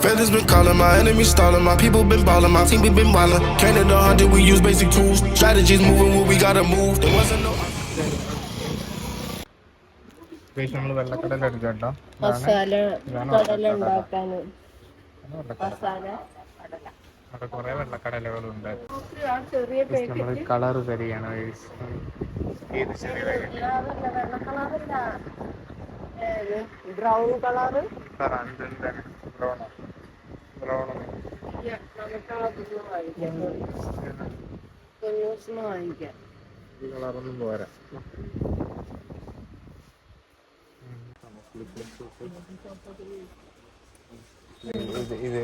Feathers been calling, my enemies stalling, my people been balling, my team we been wildin'. Canada 100, we use basic tools. Strategies moving where we gotta move. There wasn't no. നമ്മൾ വെള്ളക്കടല മസാല കടല അവിടെ കുറെ വെള്ളക്കടലകളുണ്ട് നമ്മൾ colour തരികയാണ്. ഏത് ചെറിയ വെള്ള കളറല്ല brown colour brown ഈ കളറൊന്നും പോരാ.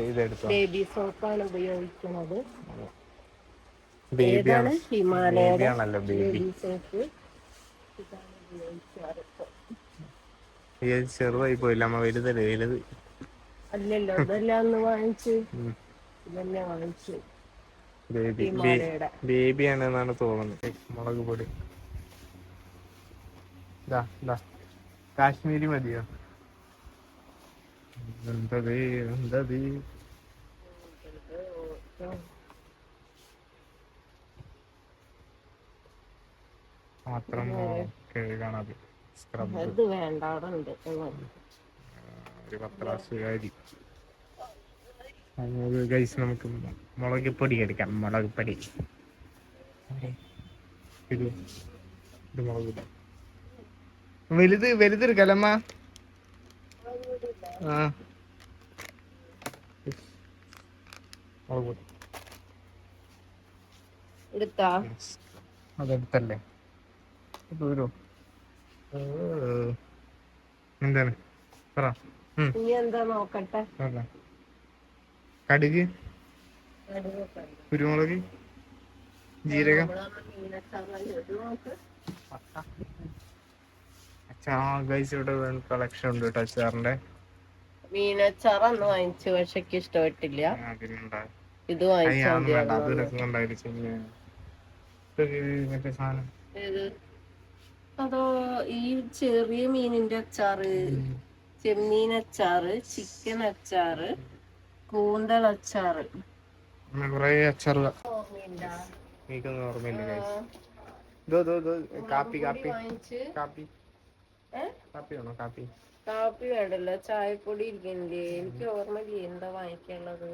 ഇതെടുത്തോ ബേബി സോപ്പാണ് ഉപയോഗിക്കുന്നത്. ബേബിയാണ് ബേബി സോപ്പ് ചെറുതായി പോയില്ല അമ്മ വലുതല്ലേ വലുത്. അല്ലല്ലോ ഇതെല്ലാം ഒന്ന് വാങ്ങിച്ച്. ഇതെല്ലാം വാങ്ങിച്ചു. ബേബി ഹിമാലയയുടെ ബേബിയാണ് തോന്നുന്നത്. മുളക് പൊടി. കാശ്മീരി മതിയോ? എന്തത് എന്തത്? മാത്രം കഴുകണത് സ്ക്രബ് ഇത് വേണ്ട. അവിടെ ഉണ്ട്. ഒരു പത്രാസുകാരി ഗൈസ് നമുക്ക് മുളക് പൊടി എടുക്കാം. മുളക് പൊടി ഇത് ഇത് മുളക് പൊടി വലുത് വലുത് കലമ്മ ആ. മുളക് പൊടി എടുത്താ? അതെടുത്തല്ലേ? എന്താണ്? പറ. ഇനി എന്താ നോക്കട്ടെ? കടുക്. കുരുമുളക് ജീരകം. ഇവിടെ കളക്ഷൻ ഉണ്ട് കേട്ടോ അച്ചാറിന്റെ. മീനച്ചാറ് അന്ന് വാങ്ങിച്ചു പക്ഷെ ഇഷ്ടപ്പെട്ടില്ല. ഇത് വാങ്ങിച്ചാൽ? അതോ ഈ ചെറിയ മീനിന്റെ അച്ചാറ്? ചെമ്മീൻ അച്ചാറ് ചിക്കൻ അച്ചാറ് കൂന്തൽ അച്ചാറ്. കുറേ അച്ചാറുകൾ? എനിക്കൊന്നും ഓർമ്മയില്ല കാപ്പി വേണ്ടല്ല കാപ്പി. വാങ്ങിച്ച് കാപ്പി. ഏ? കാപ്പി വേണോ കാപ്പി? കാപ്പി വേണ്ടല്ലോ ചായപ്പൊടി ഇരിക്കണില്ലേ എനിക്ക് ഓർമ്മയില്ലേ എന്താ വാങ്ങിക്കാനുള്ളത്?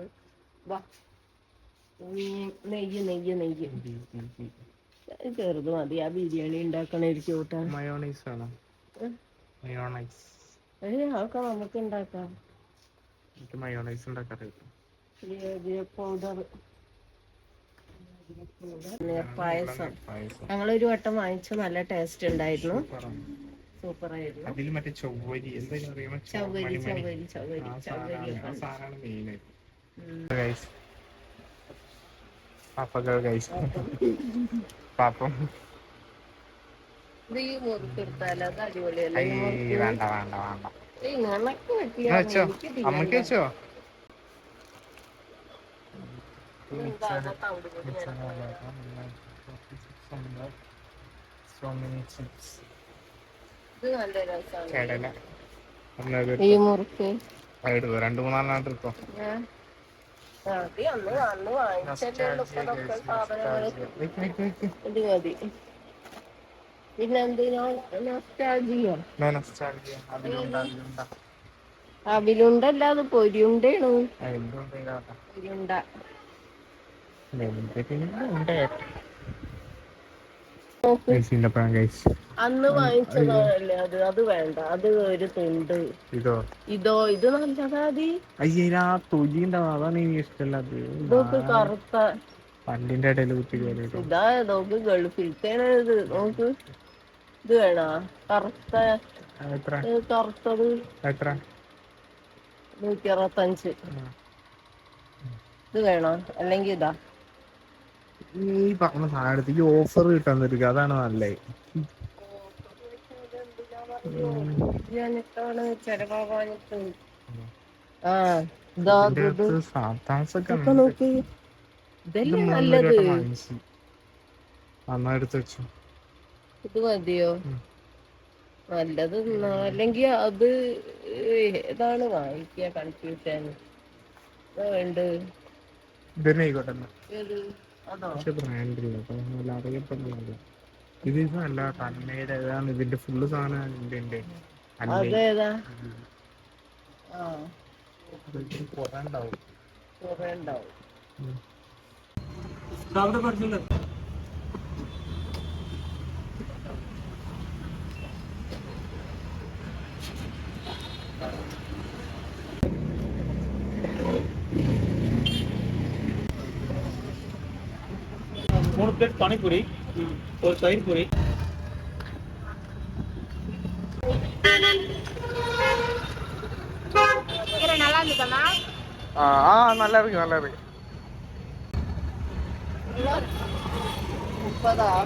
വാ. നെയ്യ് നെയ്യ് നെയ്യ്. ചെറുത് മതി ആ ബിരിയാണി ഉണ്ടാക്കണ കൂട്ടാൻ മയോണൈസ് വേണം? മയോണൈസ് അതൊക്കെ നമുക്ക് ഉണ്ടാക്കാം. എനിക്ക് മയോണൈസ് ഉണ്ടാക്കാറില്ല പൗഡർ പായസം. ഒരു വട്ടം വാങ്ങിച്ചു നല്ല ടേസ്റ്റ് ഉണ്ടായിരുന്നു. സൂപ്പർ ആയിരുന്നു അതിൽ മറ്റേ ചൊവ്വരി മണി. ചവരി ചവരി ആ ചവരി സാധനമാണ് ആ സാധനമാണ് മെയിൻ ഉം. ഗൈസ് പാപ്പകൾ ഗൈസ് പാപ്പം ഇത് ഈ മുറുക്കെടുത്താലോ അത് അടിപൊളിയല്ലേ? ഈ മുറുക്ക്? വേണ്ട വേണ്ട വേണ്ട. ഏയ് നിനക്ക് എന്നാ പറ്റില്ല വെച്ചോ? എനിക്ക് അമ്മയ്ക്ക് തിന്നണ്ട. വെച്ചോ? ഇതെന്താ ചേർക്കുന്നത്? so many chips ഇത് നല്ല രസമാണ് ഒന്നത് ഈ മുറുക്ക്. എടുത്തോ. രണ്ട് മൂന്നാലെണ്ണം എടുത്തോ. ഞാൻ ആ, അത് അന്ന് അന്ന് വാങ്ങിച്ചല്ലേ ഉള്ളൂ. ഇപ്പൊ ഇതൊക്കെ സാധനങ്ങൾ ഇത് മതി. പിന്നെ എന്തിനാ നൊസ്റ്റാൾജിയോ. അതിലുണ്ട് അതിലുണ്ട് അവിലുണ്ടല്ല അത് പൊരിയുണ്ടേണു. പൊരിയുണ്ട. അന്ന് വാങ്ങിച്ചതല്ലേ അത്? അത് വേണ്ട. അത് ഒരു തുണ്ട്. ഇതോ? ഇതോ ഇത് നല്ലതാ തൊലി ഉണ്ടാവും. അതാണ് ഇഷ്ടല്ല അത് ഇതൊക്കെ കറുത്ത പല്ലിന്റെ ഇടയിൽ കുത്തി ഇതാ നോക്ക് ഇത്. നോക്ക്. ഇത് വേണോ? കറുത്ത. എത്ര ഇത് കറുത്തത് എത്ര? നൂറ്റി അറുപത്തഞ്ച് ഇത് വേണോ? അല്ലെങ്കിൽ ഇതാ. ഈ പറഞ്ഞ സാധനം ഈ ഓഫർ കിട്ടാൻ തരിക അതാണ് നല്ലേ. ആ നോക്ക്. ഇത് ഇതല്ലേ നല്ലത്? ഇത് മതിയോ. നല്ലത് അല്ലെങ്കിൽ അത് ഏതാണ് വാങ്ങിക്കുക കൺഫ്യൂഷൻ ഉണ്ട് ഇതന്നെ ആയിക്കോട്ടെ എന്നാ. ഏത്? അതോ? പക്ഷെ ബ്രാൻഡ് ഇല്ല. അപ്പൊ നല്ല അറിയപ്പെടുന്നില്ല ഇത് നല്ല തന്നയുടെ ഏതാണ്? ഇതിന്റെ ഫുള്ള് സാധനം ഇതിന്റെ ഉണ്ട്. അല്ലേ? അതേതാ? ആ. കുറെ ഉണ്ടാവും. மூணு பிளேட் பனிபூரி ஒரு தயிர் பூரி. நல்லா இருக்கு நல்லா இருக்கு. 오빠다.